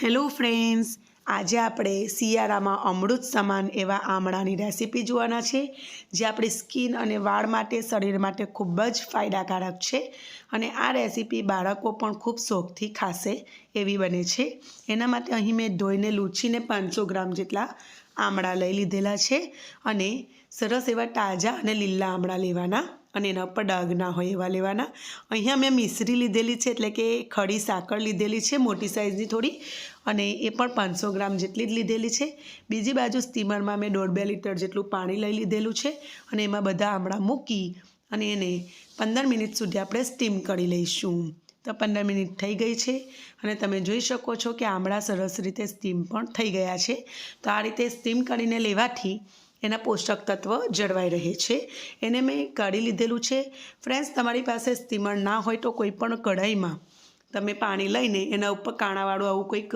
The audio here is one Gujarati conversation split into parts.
હેલો ફ્રેન્ડ્સ આજે આપણે શિયાળામાં અમૃત સમાન એવા આમળાની રેસીપી જોવાના છે, જે આપણી સ્કિન અને વાળ માટે, શરીર માટે ખૂબ જ ફાયદાકારક છે અને આ રેસીપી બાળકો પણ ખૂબ શોખથી ખાશે એવી બને છે. એના માટે અહીં મેં ધોઈને લૂછીને પાંચસો ગ્રામ જેટલા આમળા લઈ લીધેલા છે અને સરસ એવા તાજા અને લીલા આમળા લેવાના અને એના ઉપર ડાઘ ના હોય એવા લેવાના. અહીંયા મેં મિશ્રી લીધેલી છે, એટલે કે ખડી સાકર લીધેલી છે, મોટી સાઇઝની થોડી. અને એ પણ પાંચસો ગ્રામ જેટલી જ લીધેલી છે. બીજી બાજુ સ્ટીમરમાં મેં દોઢ બે લીટર જેટલું પાણી લઈ લીધેલું છે અને એમાં બધા આમળા મૂકી અને એને પંદર મિનિટ સુધી આપણે સ્ટીમ કરી લઈશું. તો પંદર મિનિટ થઈ ગઈ છે અને તમે જોઈ શકો છો કે આમળા સરસ રીતે સ્ટીમ પણ થઈ ગયા છે. તો આ રીતે સ્ટીમ કરીને લેવાથી એના પોષક તત્વ જળવાઈ રહે છે. એને મેં કાઢી લીધેલું છે. ફ્રેન્ડ્સ, તમારી પાસે સ્ટીમર ના હોય તો કોઈપણ કઢાઈમાં તમે પાણી લઈને એના ઉપર કાણાવાળું આવું કંઈક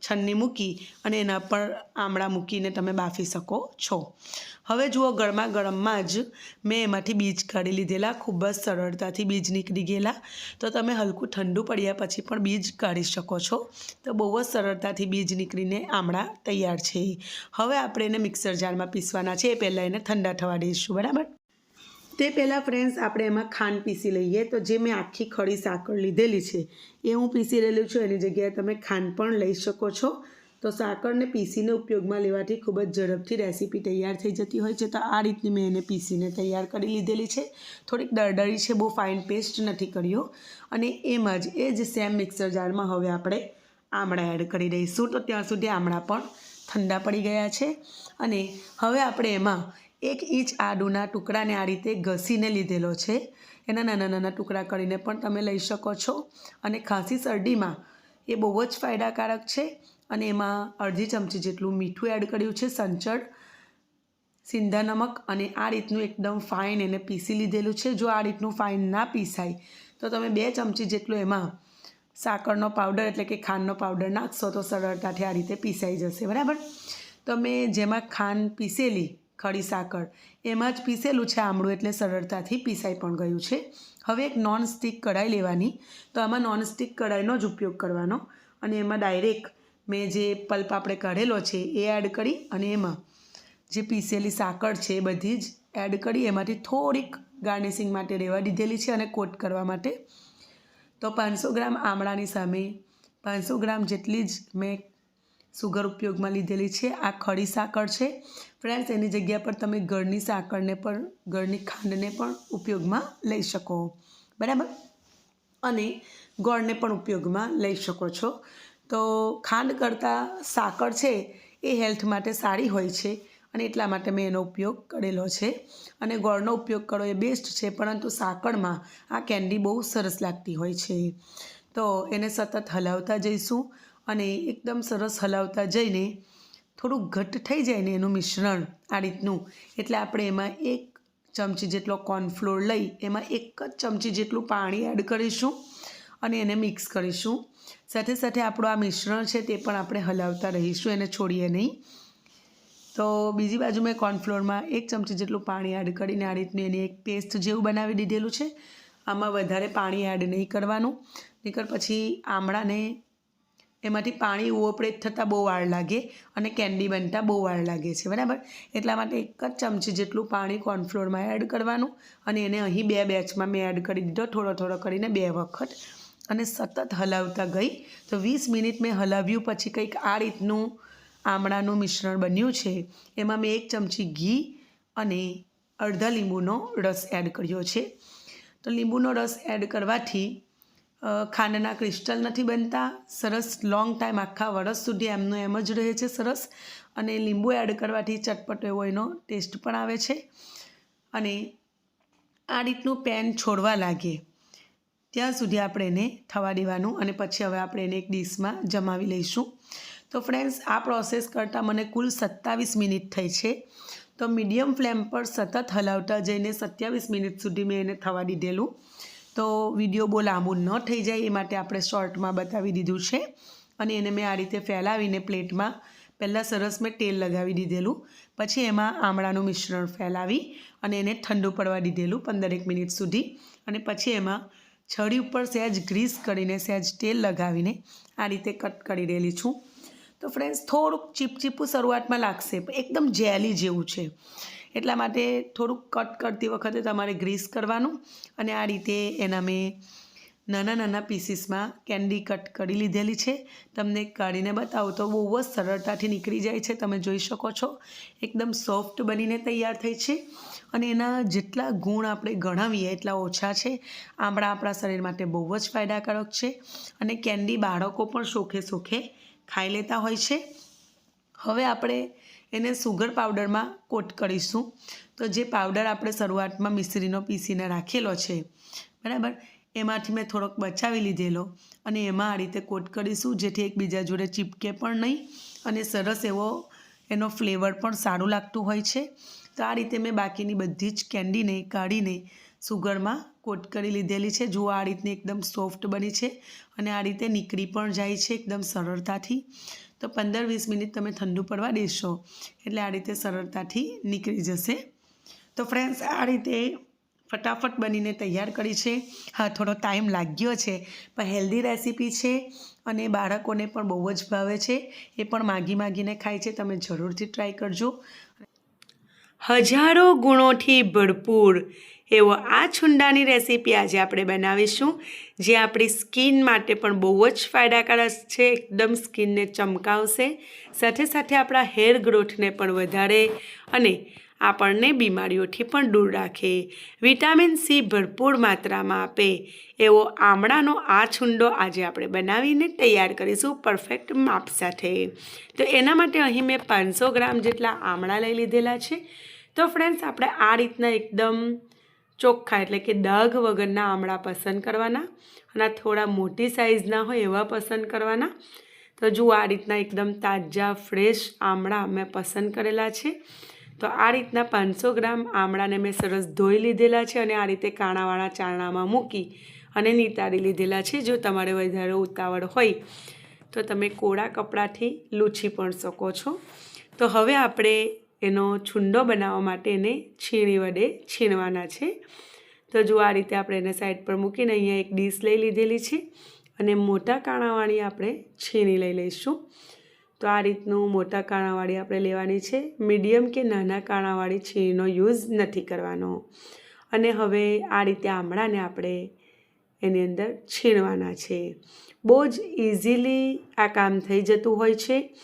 છન્ની મૂકી અને એના પર આમળા મૂકીને તમે બાફી શકો છો. હવે જુઓ ગરમા ગરમમાં જ મેં એમાંથી બીજ કાઢી લીધેલા, ખૂબ જ સરળતાથી બીજ નીકળી ગયેલા. તો તમે હલકું ઠંડુ પડ્યા પછી પણ બીજ કાઢી શકો છો. તો બહુ જ સરળતાથી બીજ નીકળીને આમળા તૈયાર છે. હવે આપણે એને મિક્સર જારમાં પીસવાના છે. એ પહેલાં એને ઠંડા થવા દઈશું. બરાબર? તે પહેલાં ફ્રેન્ડ્સ, આપણે એમાં ખાંડ પીસી લઈએ. તો જે મેં આખી ખડી સાકર લીધેલી છે, એ હું પીસી રહેલું છું. એની જગ્યાએ તમે ખાંડ પણ લઈ શકો છો. તો સાકરને પીસીને ઉપયોગમાં લેવાથી ખૂબ જ ઝડપથી રેસીપી તૈયાર થઈ જતી હોય છે. તો આ રીતની મેં એને પીસીને તૈયાર કરી લીધેલી છે. થોડીક દરદરી છે, બહુ ફાઇન પેસ્ટ નથી કર્યો. અને એમાં જ એ જ સેમ મિક્સર જારમાં હવે આપણે આમળા એડ કરી દઈશું. તો ત્યાં સુધી આમળા પણ ઠંડા પડી ગયા છે. અને હવે આપણે એમાં એક ઇંચ આદુના ટુકડાને આ રીતે ઘસીને લીધેલો છે. એના નાના નાના ટુકડા કરીને પણ તમે લઈ શકો છો. અને ખાંસી શરડીમાં એ બહુ જ ફાયદાકારક છે અને એમાં અડધી ચમચી જેટલું મીઠું એડ કર્યું છે, સંચળ, સિંધા નમક અને આ રીતનું એકદમ ફાઇન એને પીસી લીધેલું છે. જો આ રીતનું ફાઇન ના પીસાય, તો તમે બે ચમચી જેટલું એમાં સાકરનો પાવડર એટલે કે ખાંડનો પાવડર નાખશો તો સરળતાથી આ રીતે પીસાઈ જશે. બરાબર? તમે જેમાં ખાંડ પીસેલી ખડી સાકર. એમાં જ પીસેલું છે આમળું એટલે સરળતાથી પીસાઈ પણ ગયું છે. હવે એક નોન સ્ટિક કઢાઈ લેવાની. તો આમાં નોન સ્ટિક કઢાઈનો જ ઉપયોગ કરવાનો. અને એમાં ડાયરેક્ટ મેં જે પલ્પ આપણે કાઢેલો છે એ એડ કરી અને એમાં જે પીસેલી સાકર છે એ બધી જ એડ કરી એમાંથી થોડીક ગાર્નિશિંગ માટે રહેવા દીધેલી છે અને કોટ કરવા માટે. તો પાંચસો ગ્રામ આમળાની સામે પાંચસો ગ્રામ જેટલી જ મેં સુગર ઉપયોગમાં લીધેલી છે. આ ખડી સાકર છે. ફ્રેન્ડ્સ, એની જગ્યા પર તમે ઘરની સાકરને પણ, ઘરની ખાંડને પણ ઉપયોગમાં લઈ શકો. બરાબર? અને ગોળને પણ ઉપયોગમાં લઈ શકો છો. તો ખાંડ કરતાં સાકર છે, એ હેલ્થ માટે સારી હોય છે અને એટલા માટે મેં એનો ઉપયોગ કરેલો છે. અને ગોળનો ઉપયોગ કરો એ બેસ્ટ છે, પરંતુ સાકરમાં આ કેન્ડી બહુ સરસ લાગતી હોય છે. તો એને સતત હલાવતા જઈશું. અને એકદમ સરસ હલાવતા જઈને થોડું ઘટ્ટ થઈ જાય ને એનું મિશ્રણ આ રીતનું. એટલે આપણે એમાં એક ચમચી જેટલો કોર્નફ્લોર લઈ એમાં એક જ ચમચી જેટલું પાણી એડ કરીશું અને એને મિક્સ કરીશું. સાથે સાથે આપણું આ મિશ્રણ છે તે પણ આપણે હલાવતા રહીશું, એને છોડીએ નહીં. તો બીજી બાજુ મેં કોર્નફ્લોરમાં એક ચમચી જેટલું પાણી એડ કરીને આ રીતનું એની એક પેસ્ટ જેવું બનાવી દીધેલું છે. આમાં વધારે પાણી એડ નહીં કરવાનું. નીકળ પછી આમળાને એમાંથી પાણી ઓવરપ્રેટ થતાં બહુ વાર લાગે અને કેન્ડી બનતા બહુ વાર લાગે છે, બરાબર? એટલા માટે એક જ ચમચી જેટલું પાણી કોર્નફ્લોરમાં એડ કરવાનું અને એને અહીં બે બેચમાં મેં એડ કરી દીધો, થોડો થોડો કરીને બે વખત. અને સતત હલાવતા ગઈ. તો વીસ મિનિટ મેં હલાવ્યું, પછી કંઈક આ રીતનું આમળાનું મિશ્રણ બન્યું છે. એમાં મેં એક ચમચી ઘી અને અડધા લીંબુનો રસ એડ કર્યો છે. તો લીંબુનો રસ એડ કરવાથી ખાંડના ક્રિસ્ટલ નથી બનતા. સરસ લોંગ ટાઈમ આખા વરસ સુધી એમનું એમ જ રહે છે સરસ. અને લીંબુ એડ કરવાથી ચટપટો એવો એનો ટેસ્ટ પણ આવે છે. અને આ રીતનું પેન છોડવા લાગે ત્યાં સુધી આપણે એને થવા દેવાનું અને પછી હવે આપણે એને એક ડીશમાં જમાવી લઈશું. તો ફ્રેન્ડ્સ આ પ્રોસેસ કરતાં મને કુલ સત્તાવીસ મિનિટ થઈ છે. તો મીડિયમ ફ્લેમ પર સતત હલાવતા જઈને સત્યાવીસ મિનિટ સુધી મેં એને થવા દીધેલું. તો વીડિયો બહુ લાંબુ ન થઈ જાય એ માટે આપણે શોર્ટમાં બતાવી દીધું છે. અને એને મેં આ રીતે ફેલાવીને પ્લેટમાં પહેલાં સરસ મેં તેલ લગાવી દીધેલું. પછી એમાં આમળાનું મિશ્રણ ફેલાવી અને એને ઠંડુ પડવા દીધેલું પંદરેક મિનિટ સુધી. અને પછી એમાં છડી ઉપર સહેજ ગ્રીસ કરીને સહેજ તેલ લગાવીને આ રીતે કટ કરી રહેલી છું. તો ફ્રેન્ડ્સ, થોડુંક ચીપચીપું શરૂઆતમાં લાગશે એકદમ જેલી જેવું છે. એટલા માટે થોડુંક કટ કરતી વખતે તમારે ગ્રીસ કરવાનું અને આ રીતે એના મેં નાના નાના પીસીસમાં કેન્ડી કટ કરી લીધેલી છે. તમને કાઢીને બતાવું તો બહુ જ સરળતાથી નીકળી જાય છે. તમે જોઈ શકો છો, એકદમ સોફ્ટ બનીને તૈયાર થઈ છે અને એના જેટલા ગુણ આપણે ગણાવીએ એટલા ઓછા છે. આમળા આપણા શરીર માટે બહુ જ ફાયદાકારક છે અને કેન્ડી બાળકો પણ શોખે શોખે ખાઈ લેતા હોય છે. હવે આપણે એને સુગર પાવડરમાં કોટ કરીશું. તો જે પાવડર આપણે શરૂઆતમાં મિશ્રીનો પીસીને રાખેલો છે, બરાબર, એમાંથી મેં થોડોક બચાવી લીધેલો અને એમાં આ રીતે કોટ કરીશું, જેથી એકબીજા જોડે ચીપકે પણ નહીં અને સરસ એવો એનો ફ્લેવર પણ સારું લાગતું હોય છે. તો આ રીતે મેં બાકીની બધી જ કેન્ડીને કાઢીને સુગરમાં કોટ કરી લીધેલી છે. જુઓ આ રીતની એકદમ સોફ્ટ બની છે અને આ રીતે નીકળી પણ જાય છે એકદમ સરળતાથી. તો પંદર વીસ મિનિટ તમે ઠંડુ પડવા દેશો. એટલે આ રીતે સરળતાથી નીકળી જશે. તો ફ્રેન્ડ્સ, આ રીતે ફટાફટ બનીને તૈયાર કરી છે. હા, થોડો ટાઈમ લાગ્યો છે, પણ હેલ્ધી રેસીપી છે અને બાળકોને પણ બહુ જ ભાવે છે. એ પણ માગી માગીને ખાય છે, તમે જરૂરથી ટ્રાય કરજો. હજારો ગુણોથી ભરપૂર એવો આ છુંડાની રેસીપી આજે આપણે બનાવીશું, જે આપણી સ્કિન માટે પણ બહુ જ ફાયદાકારક છે, એકદમ સ્કિનને ચમકાવશે. સાથે સાથે આપણા હેર ગ્રોથને પણ વધારે અને આપણને બીમારીઓથી પણ દૂર રાખે. વિટામિન સી ભરપૂર માત્રામાં આપે. એવો આમળાનો આ છુંડો આજે આપણે બનાવીને તૈયાર કરીશું પરફેક્ટ માપ સાથે. તો એના માટે અહીં મેં પાંચસો ગ્રામ જેટલા આમળા લઈ લીધેલા છે. તો ફ્રેન્ડ્સ, આપણે આ રીતના એકદમ ચોખ્ખા, એટલે કે ડાઘ વગરના આમળા પસંદ કરવાના અને થોડા મોટી સાઇઝના હોય એવા પસંદ કરવાના. તો જુઓ, આ રીતના એકદમ તાજા, ફ્રેશ આમળા મેં પસંદ કરેલા છે. તો આ રીતના પાંચસો ગ્રામ આમળાને મેં સરસ ધોઈ લીધેલા છે અને આ રીતે કાણાવાળા ચારણામાં મૂકી અને નિતારી લીધેલા છે. જો તમારે વધારે ઉતાવળ હોય તો તમે કોળા કપડાથી લૂછી પણ શકો છો. તો હવે આપણે એનો છુંડો બનાવવા માટે એને છીણી વડે છીણવાના છે. તો જો આ રીતે આપણે એને સાઈડ પર મૂકીને અહીંયા એક ડીશ લઈ લીધેલી છે અને મોટા કાણાવાળી આપણે છીણી લઈ લઈશું. તો આ રીતનું મોટા કાણાવાળી આપણે લેવાની છે. મીડિયમ કે નાના કાણાવાળી છીણીનો યુઝ નથી કરવાનો. અને હવે આ રીતે આમળાને આપણે એની અંદર છીણવાના છે. બહુ જ ઇઝીલી આ કામ થઈ જતું હોય છે.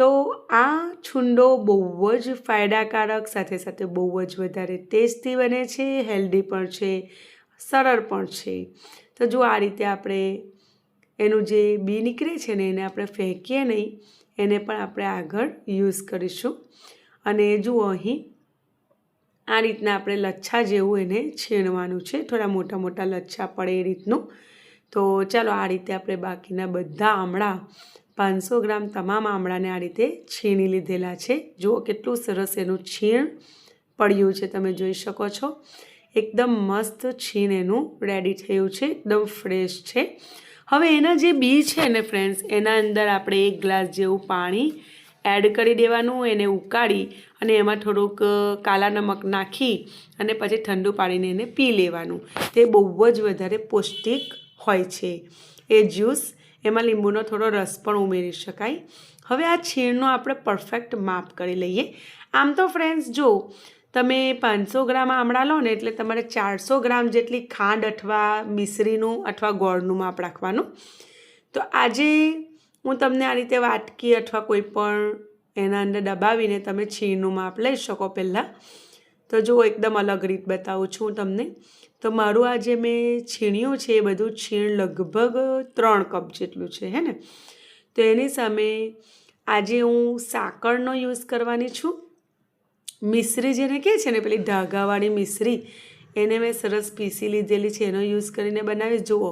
તો આ છુંડો બહુ જ ફાયદાકારક, સાથે સાથે બહુ જ વધારે ટેસ્ટી બને છે, હેલ્ધી પણ છે, સરળ પણ છે. તો જો આ રીતે આપણે એનું જે બી નીકળે છે ને, એને આપણે ફેંકીએ નહીં, એને પણ આપણે આગળ યુઝ કરીશું. અને જુઓ અહીં, આ રીતના આપણે લચ્છા જેવું એને છીણવાનું છે, થોડા મોટા મોટા લચ્છા પડે એ રીતનું. તો ચાલો આ રીતે આપણે બાકીના બધા આમળા પાંચસો ગ્રામ તમામ આમળાને આ રીતે છીણી લીધેલા છે. જુઓ કેટલું સરસ એનું છીણ પડ્યું છે, તમે જોઈ શકો છો. એકદમ મસ્ત છીણ એનું રેડી થયું છે, એકદમ ફ્રેશ છે. હવે એના જે બી છે ને ફ્રેન્ડ્સ એના અંદર આપણે એક ગ્લાસ જેવું પાણી એડ કરી દેવાનું, એને ઉકાળી અને એમાં થોડુંક કાલા નમક નાખી અને પછી ઠંડુ પાડીને એને પી લેવાનું. તે બહુ જ વધારે પૌષ્ટિક હોય છે. એ જ્યુસ એમાં લીંબુનો થોડો રસ પણ ઉમેરી શકાય. હવે આ છીણનું આપણે પરફેક્ટ માપ કરી લઈએ. આમ તો ફ્રેન્ડ્સ જો તમે પાંચસો ગ્રામ આમળા લો ને એટલે તમારે ચારસો ગ્રામ જેટલી ખાંડ અથવા મિશ્રીનું અથવા ગોળનું માપ રાખવાનું. તો આજે હું તમને આ રીતે વાટકી અથવા કોઈ પણ એના અંદર દબાવીને તમે છીણનું માપ લઈ શકો પહેલાં. તો જો એકદમ અલગ રીત બતાવું છું તમને. તો મારું આ જે મેં છીણ્યું છે એ બધું છીણ લગભગ ત્રણ કપ જેટલું છે, હે ને? તો એની સામે આજે હું સાકરનો યુઝ કરવાની છું. મિશ્રી જેને કહે છે ને, પેલી ધાગાવાળી મિશ્રી, એને મેં સરસ પીસી લીધેલી છે, એનો યુઝ કરીને બનાવી જુઓ,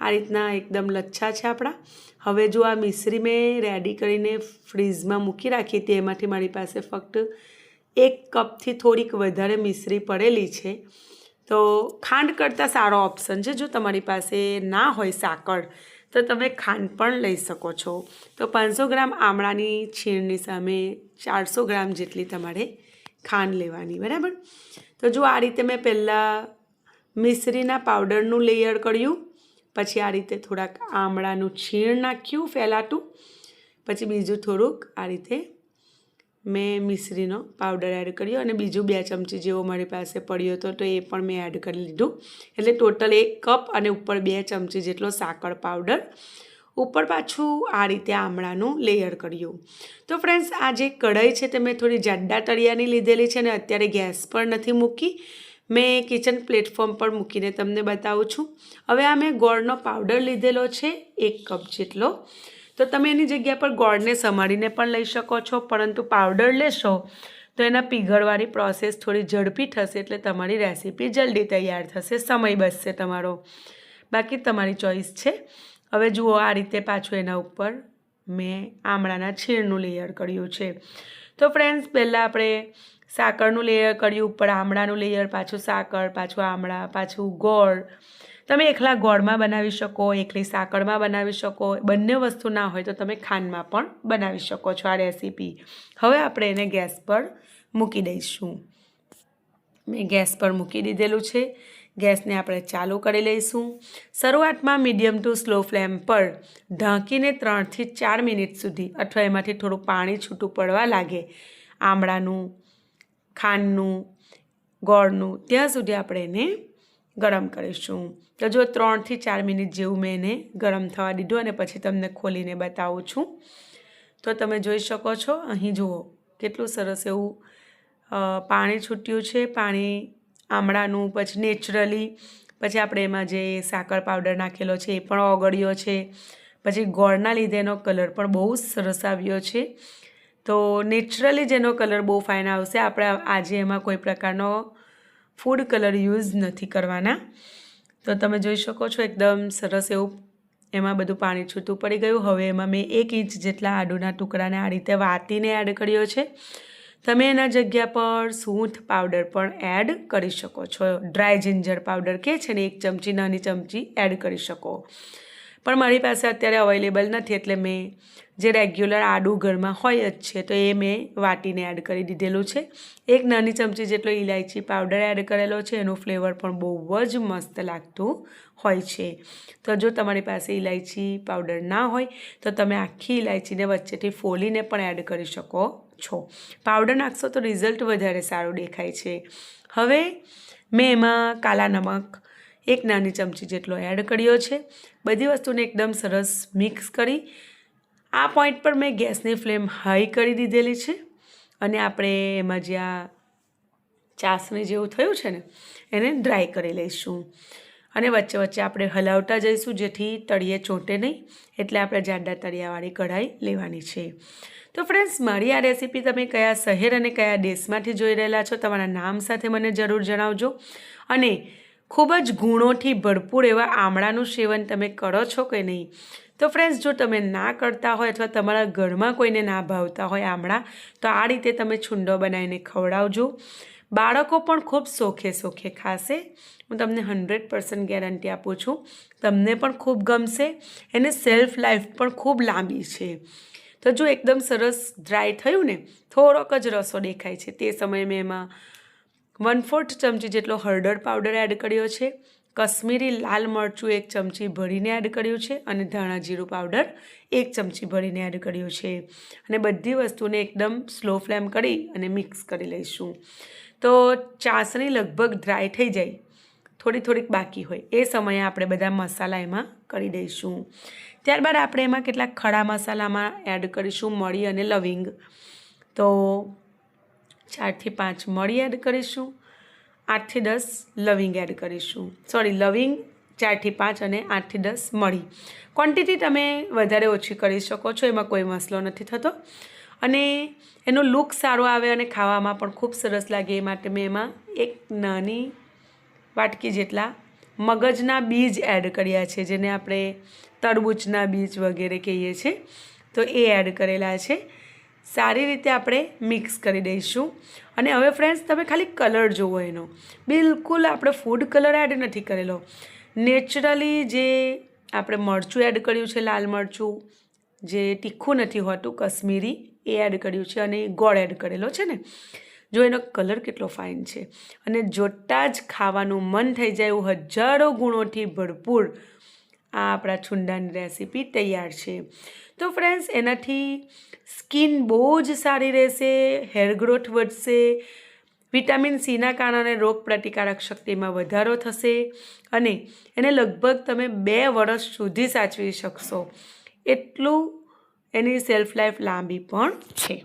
આ રીતના એકદમ લચ્છા છે આપણા. હવે જો આ મિશ્રી મેં રેડી કરીને ફ્રીઝમાં મૂકી રાખી હતી એમાંથી મારી પાસે ફક્ત એક કપથી થોડીક વધારે મિશ્રી પડેલી છે. તો ખાંડ કરતાં સારો ઓપ્શન છે. જો તમારી પાસે ના હોય સાકર, તો તમે ખાંડ પણ લઈ શકો છો. તો પાંચસો ગ્રામ આમળાની છીણની સામે ચારસો ગ્રામ જેટલી તમારે ખાંડ લેવાની, બરાબર? તો જો આ રીતે મેં પહેલાં મિશ્રીના પાવડરનું લેયર કર્યું, પછી આ રીતે થોડાક આમળાનું છીણ નાખ્યું ફેલાતું, પછી બીજું થોડુંક આ રીતે મેં મિશ્રીનો પાવડર એડ કર્યો અને બીજું બે ચમચી જેવો મારી પાસે પડ્યો હતો, તો એ પણ મેં એડ કરી લીધું. એટલે ટોટલ એક કપ અને ઉપર બે ચમચી જેટલો સાકર પાવડર. ઉપર પાછું આ રીતે આમળાનું લેયર કર્યું. તો ફ્રેન્ડ્સ આ જે કઢાઈ છે તે મેં થોડી જાડા તળિયાની લીધેલી છે અને અત્યારે ગેસ પર નથી મૂકી. મેં કિચન પ્લેટફોર્મ પર મૂકીને તમને બતાવું છું. હવે આ મેં ગોળનો પાવડર લીધેલો છે, એક કપ જેટલો. તો તમે એની જગ્યા પર ગોળને સમારીને પણ લઈ શકો છો, પરંતુ પાવડર લેશો તો એના પીગળવાની પ્રોસેસ થોડી ઝડપી થશે એટલે તમારી રેસીપી જલ્દી તૈયાર થશે, સમય બચશે તમારો. બાકી તમારી ચોઈસ છે. હવે જુઓ આ રીતે પાછું એના ઉપર મેં આમળાના છીણનું લેયર કર્યું છે. તો ફ્રેન્ડ્સ પહેલાં આપણે સાકરનું લેયર કર્યું, ઉપર આમળાનું લેયર પાછું સાકર, પાછું આમળા, પાછું ગોળ તમે એકલા ગોળમાં બનાવી શકો, એકલી સાકળમાં બનાવી શકો, બંને વસ્તુ ના હોય તો તમે ખાંડમાં પણ બનાવી શકો છો આ રેસીપી. હવે આપણે એને ગેસ પર મૂકી દઈશું. મેં ગેસ પર મૂકી દીધેલું છે. ગેસને આપણે ચાલુ કરી લઈશું. શરૂઆતમાં મીડિયમ ટુ સ્લો ફ્લેમ પર ઢાંકીને ત્રણથી ચાર મિનિટ સુધી અથવા એમાંથી થોડું પાણી છૂટું પડવા લાગે. આમળાનું, ખાંડનું, ગોળનું, ત્યાં સુધી આપણે એને ગરમ કરીશું. તો જો ત્રણથી ચાર મિનિટ જેવું મેં એને ગરમ થવા દીધું અને પછી તમને ખોલીને બતાવું છું. તો તમે જોઈ શકો છો, અહીં જુઓ, કેટલું સરસ એવું પાણી છૂટ્યું છે. પાણી આમળાનું, પછી નેચરલી, પછી આપણે એમાં જે સાકર પાવડર નાખેલો છે એ પણ ઓગળ્યો છે. પછી ગોળના લીધે એનો કલર પણ બહુ જ સરસ આવ્યો છે. તો નેચરલી જેનો કલર બહુ ફાઇન આવશે. આપણે આજે એમાં કોઈ પ્રકારનો ફૂડ કલર યુઝ નથી કરવાના. તો તમે જોઈ શકો છો એકદમ સરસ એવું એમાં બધું પાણી છૂટું પડી ગયું. હવે એમાં મેં એક ઇંચ જેટલા આડુના ટુકડાને આ રીતે વાતીને એડ કર્યો છે. તમે એના જગ્યા પર સૂંઠ પાવડર પણ એડ કરી શકો છો. ડ્રાય જિંજર પાવડર કે છે ને, એક ચમચી નાની ચમચી એડ કરી શકો. પણ મારી પાસે અત્યારે અવેલેબલ નથી એટલે મેં જે રેગ્યુલર આડું ઘરમાં હોય જ છે, તો એ મેં વાટીને એડ કરી દીધેલું છે. એક નાની ચમચી જેટલો ઇલાયચી પાવડર એડ કરેલો છે, એનું ફ્લેવર પણ બહુ જ મસ્ત લાગતું હોય છે. તો જો તમારી પાસે ઇલાયચી પાવડર ના હોય, તો તમે આખી ઇલાયચીને વચ્ચેથી ફોલીને પણ એડ કરી શકો છો. પાવડર નાખશો તો રિઝલ્ટ વધારે સારું દેખાય છે. હવે મેં એમાં કાલા નમક એક નાની ચમચી જેટલો એડ કર્યો છે. બધી વસ્તુને એકદમ સરસ મિક્સ કરી. આ પોઈન્ટ પર મેં ગેસની ફ્લેમ હાઈ કરી દીધેલી છે. અને આપણે એમાં જે આ ચાસણી જેવું થયું છે ને, એને ડ્રાય કરી લઈશું. અને વચ્ચે વચ્ચે આપણે હલાવતા જઈશું, જેથી તળિયે ચોંટે નહીં. એટલે આપણે જાડા તળિયાવાળી કઢાઈ લેવાની છે. તો ફ્રેન્ડ્સ મારી આ રેસીપી તમે કયા શહેર અને કયા દેશમાંથી જોઈ રહેલા છો, તમારા નામ સાથે મને જરૂર જણાવજો. અને ખૂબ જ ગુણોથી ભરપૂર એવા આમળાનું સેવન તમે કરો છો કે નહીં? તો ફ્રેન્ડ્સ જો તમે ના કરતા હોય અથવા તમારા ઘરમાં કોઈને ના ભાવતા હોય આમળા, તો આ રીતે તમે છુંડો બનાવીને ખવડાવજો. બાળકો પણ ખૂબ સોખે સોખે ખાશે. હું તમને હન્ડ્રેડ પર્સન્ટ ગેરંટી આપું છું. તમને પણ ખૂબ ગમશે. એને સેલ્ફ લાઈફ પણ ખૂબ લાંબી છે. તો જો એકદમ સરસ ડ્રાય થયું ને, થોડોક જ રસો દેખાય છે તે સમયે મેં એમાં વન ફોર્થ ચમચી જેટલો હળદર પાવડર એડ કર્યો છે. કશ્મીરી લાલ મરચું એક ચમચી ભરીને એડ કર્યું છે અને ધાણા જીરું પાવડર એક ચમચી ભરીને એડ કર્યું છે. અને બધી વસ્તુને એકદમ સ્લો ફ્લેમ કરી અને મિક્સ કરી લઈશું. તો ચાસણી લગભગ ડ્રાય થઈ જાય. થોડી થોડીક બાકી હોય. એ સમયે આપણે બધા મસાલા એમાં કરી દઈશું. ત્યારબાદ આપણે એમાં કેટલાક ખડા મસાલામાં એડ કરીશું મળી અને લવિંગ. તો ચારથી પાંચ મળી એડ કરીશું. આઠથી દસ લવિંગ એડ કરીશું. સોરી લવિંગ ચારથી પાંચ અને આઠથી દસ મળી. ક્વોન્ટિટી તમે વધારે ઓછી કરી શકો છો, એમાં કોઈ મસલો નથી થતો. અને એનો લુક સારો આવે અને ખાવામાં પણ ખૂબ સરસ લાગે એ માટે મેં એમાં એક નાની વાટકી જેટલા મગજના બીજ એડ કર્યા છે, જેને આપણે તરબૂચના બીજ વગેરે કહીએ છીએ. તો એ એડ કરેલા છે. સારી રીતે આપણે મિક્સ કરી દઈશું. અને હવે ફ્રેન્ડ્સ તમે ખાલી કલર જુઓ એનો. બિલકુલ આપણે ફૂડ કલર એડ નથી કરેલો. નેચરલી જે આપણે મરચું એડ કર્યું છે, લાલ મરચું, જે તીખું નથી હોતું, કશ્મીરી, એ એડ કર્યું છે અને ગોળ એડ કરેલો છે ને. જો એનો કલર કેટલો ફાઇન છે. અને જોતાં જ ખાવાનું મન થઈ જાય એવું હજારો ગુણોથી ભરપૂર આ આપણા છુંડાની રેસીપી તૈયાર છે. તો ફ્રેન્ડ્સ એનાથી સ્કિન બહુ જ સારી રહેશે હેર ગ્રોથ વધશે વિટામિન સીના કારણે રોગ પ્રતિકારક શક્તિમાં વધારો થશે અને એને લગભગ તમે બે વર્ષ સુધી સાચવી શકશો. એટલું એની સેલ્ફ લાઈફ લાંબી પણ છે.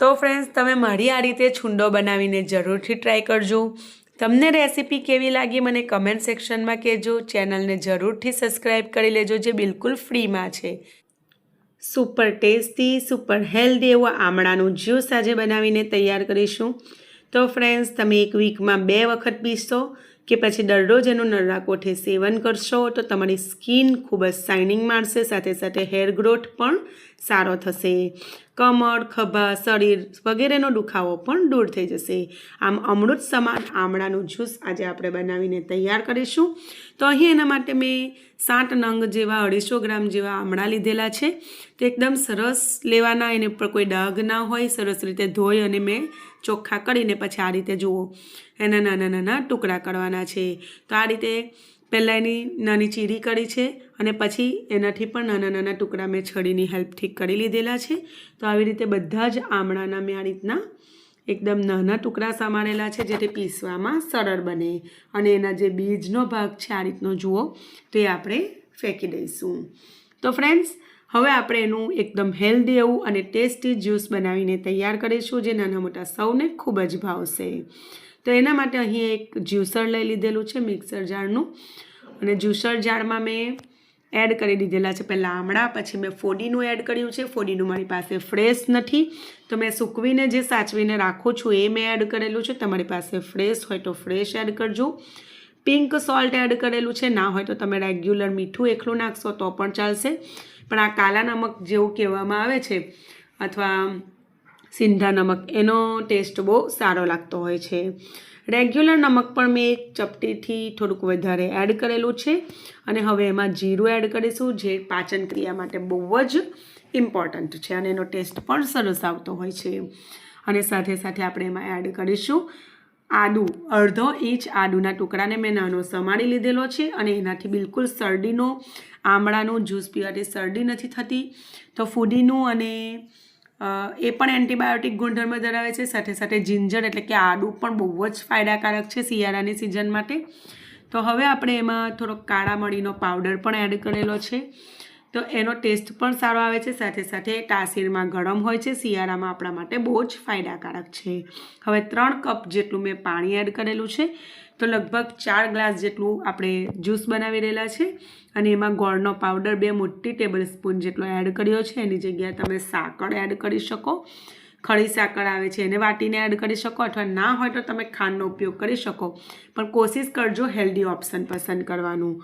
તો ફ્રેન્ડ્સ તમે મારી આ રીતે છુંડો બનાવીને જરૂરથી ટ્રાય કરજો. તમને રેસીપી કેવી લાગી મને કમેન્ટ સેક્શનમાં કહેજો. ચેનલને જરૂરથી સબસ્ક્રાઈબ કરી લેજો, જે બિલકુલ ફ્રીમાં છે. સુપર ટેસ્ટી સુપર હેલ્ધી એવું આમળાનું જ્યુસ આજે બનાવીને તૈયાર કરીશું. તો ફ્રેન્ડ્સ તમે એક વીકમાં બે વખત પીશો કે પછી દરરોજ એનું નરડાકોઠે સેવન કરશો તો તમારી સ્કિન ખૂબ જ શાઇનિંગ મારશે, સાથે સાથે હેર ગ્રોથ પણ સારો થશે. કમર ખભા, શરીર વગેરેનો દુખાવો પણ દૂર થઈ જશે. આમ અમૃત સમાન આમળાનું જ્યુસ આજે આપણે બનાવીને તૈયાર કરીશું. તો અહીં એના માટે મેં સાત નંગ જેવા અઢીસો ગ્રામ જેવા આમળા લીધેલા છે. તે એકદમ સરસ લેવાના, એની ઉપર કોઈ ડાઘ ના હોય, સરસ રીતે ધોઈ અને મેં ચોખ્ખા કરીને પછી આ રીતે જુઓ. એના નાના નાના ટુકડા કરવાના છે. તો આ રીતે પહેલાં એની નાની ચીરી કરી છે અને પછી એનાથી પણ નાના નાના ટુકડા મેં છડીની હેલ્પથી કરી લીધેલા છે. તો આવી રીતે બધા જ આમળાના મેં આ રીતના એકદમ નાના ટુકડા સમારેલા છે જેથી પીસવામાં સરળ બને અને એના જે બીજનો ભાગ છે આ રીતનો જુઓ તે આપણે ફેંકી દઈશું. તો ફ્રેન્ડ્સ હવે આપણે એનું એકદમ હેલ્ધી એવું અને ટેસ્ટી જ્યુસ બનાવીને તૈયાર કરીશું જે નાના મોટા સૌને ખૂબ જ ભાવશે. તો એના માટે અહીં એક જ્યુસર લઈ લીધેલું છે, મિક્સર જારનું. અને જ્યુસર જારમાં મેં એડ કરી દીધેલા છે પહેલાં આમળા, પછી મેં ફોડીનું એડ કર્યું છે. ફોડીનું મારી પાસે ફ્રેશ નથી. તો મેં સૂકવીને જે સાચવીને રાખું છું એ મેં એડ કરેલું છે. તમારી પાસે ફ્રેશ હોય તો ફ્રેશ એડ કરજો. પિંક સોલ્ટ એડ કરેલું છે. ના હોય તો તમે રેગ્યુલર મીઠું એકલું નાખશો તો પણ ચાલશે. પણ આ કાલા નમક જેવું કહેવામાં આવે છે, અથવા સિંધા નમક, એનો ટેસ્ટ બહુ સારો લાગતો હોય છે. રેગ્યુલર નમક પણ મેં એક ચપટીથી થોડુંક વધારે એડ કરેલું છે. અને હવે એમાં જીરું એડ કરીશું, જે પાચન ક્રિયા માટે બહુ જ ઇમ્પોર્ટન્ટ છે અને એનો ટેસ્ટ પણ સરસ આવતો હોય છે. અને સાથે સાથે આપણે એમાં એડ કરીશું આદુ. અડધો ઇંચ આદુના ટુકડાને મેં નાનો સમારી લીધેલો છે અને એનાથી બિલકુલ શરડીનો આમળાનું જ્યુસ પીવાથી શરદી નથી થતી. તો ફૂદીનું અને એ પણ એન્ટીબાયોટિક ગુણધર્મ ધરાવે છે. સાથે સાથે જિંજર એટલે કે આદુ પણ બહુ જ ફાયદાકારક છે શિયાળાની સિઝન માટે. તો હવે આપણે એમાં થોડોક કાળા મરીનો પાવડર પણ એડ કરેલો છે. તો એનો ટેસ્ટ પણ સારો આવે છે. સાથે સાથે તાસીરમાં ગરમ હોય છે. શિયાળામાં આપણા માટે બહુ જ ફાયદાકારક છે. હવે ત્રણ કપ જેટલું મેં પાણી એડ કરેલું છે. તો લગભગ ચાર ગ્લાસ જેટલું આપણે જ્યુસ બનાવી રહેલા છે અને એમાં ગોળનો પાવડર, બે મોટી ટેબલ સ્પૂન જેટલો એડ કર્યો છે. એની જગ્યાએ તમે સાકર એડ કરી શકો. ખડી સાકર આવે છે, એને વાટીને એડ કરી શકો અથવા ના હોય તો તમે ખાંડનો ઉપયોગ કરી શકો. પણ કોશિશ કરજો હેલ્ધી ઓપ્શન પસંદ કરવાનું.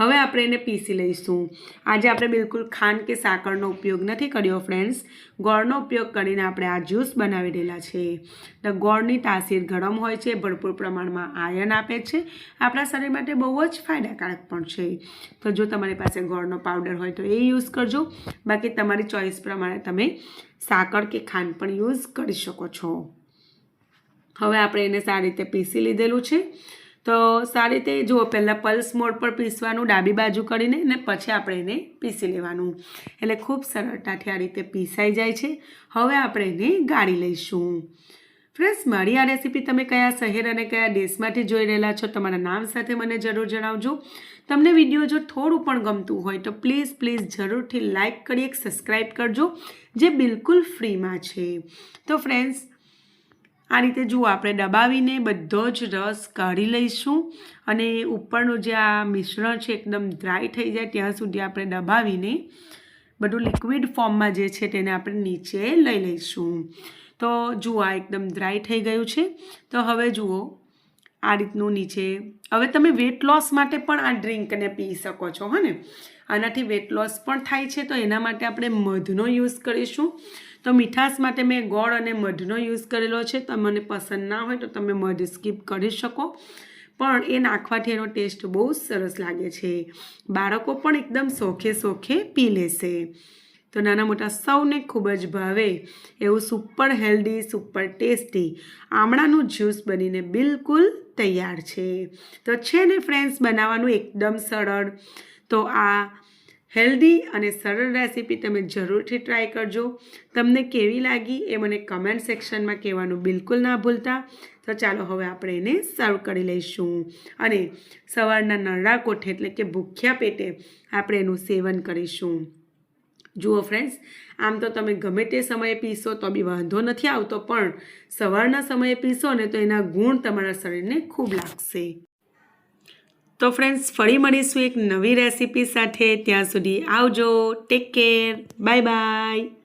હવે આપણે એને પીસી લઈશું. આજે આપણે બિલકુલ ખાંડ કે સાકરનો ઉપયોગ નથી કર્યો ફ્રેન્ડ્સ ગોળનો ઉપયોગ કરીને આપણે આ જ્યુસ બનાવી રહેલા છે. તો ગોળની તાસીર ગરમ હોય છે, ભરપૂર પ્રમાણમાં આયન આપે છે. આપણા શરીર માટે બહુ જ ફાયદાકારક પણ છે. તો જો તમારી પાસે ગોળનો પાવડર હોય તો એ યુઝ કરજો. બાકી તમારી ચોઈસ પ્રમાણે તમે સાકર કે ખાંડ પણ યુઝ કરી શકો છો. હવે આપણે એને સારી રીતે પીસી લીધેલું છે. તો સારી રીતે જુઓ, પહેલાં પલ્સ મોડ પર પીસવાનું ડાબી બાજુ કરીને અને પછી આપણે એને પીસી લેવાનું. એટલે ખૂબ સરળતાથી આ રીતે પીસાઈ જાય છે. હવે આપણે એને ગાળી લઈશું. ફ્રેન્ડ્સ, મારી આ રેસીપી તમે કયા શહેર અને કયા દેશમાંથી જોઈ રહેલા છો તમારા નામ સાથે મને જરૂર જણાવજો. તમને વીડિયો જો થોડું પણ ગમતું હોય તો પ્લીઝ પ્લીઝ જરૂરથી લાઇક કરી એક સબસ્ક્રાઈબ કરજો, જે બિલકુલ ફ્રીમાં છે. તો ફ્રેન્ડ્સ આ રીતે જુઓ, આપણે દબાવીને બધો જ રસ કાઢી લઈશું અને ઉપરનું જે આ મિશ્રણ છે એકદમ ડ્રાય થઈ જાય ત્યાં સુધી આપણે દબાવીને બધું લિક્વિડ ફોર્મમાં જે છે તેને આપણે નીચે લઈ લઈશું. તો જુઓ, આ એકદમ ડ્રાય થઈ ગયું છે. તો હવે જુઓ, આ રીતનું નીચે, હવે તમે વેટ લોસ માટે પણ આ ડ્રિંકને પી શકો છો, હે ને? આનાથી વેટ લોસ પણ થાય છે, તો એના માટે આપણે મધનો યુઝ કરીશું. તો મીઠાશ માટે મેં ગોળ અને મધનો યુઝ કરેલો છે. તમને પસંદ ના હોય તો તમે મધ સ્કીપ કરી શકો. પણ એ નાખવાથી એનો ટેસ્ટ બહુ સરસ લાગે છે. બાળકો પણ એકદમ સોખે સોખે પી લેશે. તો નાના મોટા સૌને ખૂબ જ ભાવે એવું સુપર હેલ્ધી, સુપર ટેસ્ટી આમળાનું જ્યુસ બનીને બિલકુલ તૈયાર છે. તો છે ને ફ્રેન્ડ્સ બનાવવાનું એકદમ સરળ. તો આ હેલ્ધી અને સરળ રેસીપી તમે જરૂરથી ટ્રાય કરજો. તમને કેવી લાગી એ મને કમેન્ટ સેક્શનમાં કહેવાનું બિલકુલ ના ભૂલતા. તો ચાલો હવે આપણે એને સર્વ કરી લઈશું. અને સવારના નરડા કોઠે એટલે કે ભૂખ્યા પેટે આપણે એનું સેવન કરીશું. જુઓ ફ્રેન્ડ્સ આમ તો તમે ગમે તે સમયે પીશો તો બી વાંધો નથી આવતો, પણ સવારના સમયે પીશો ને તો એના ગુણ તમારા શરીરને ખૂબ લાગશે. તો ફ્રેન્ડ્સ ફરી મળીશું એક નવી રેસીપી સાથે. ત્યાં સુધી આવજો. Take care bye bye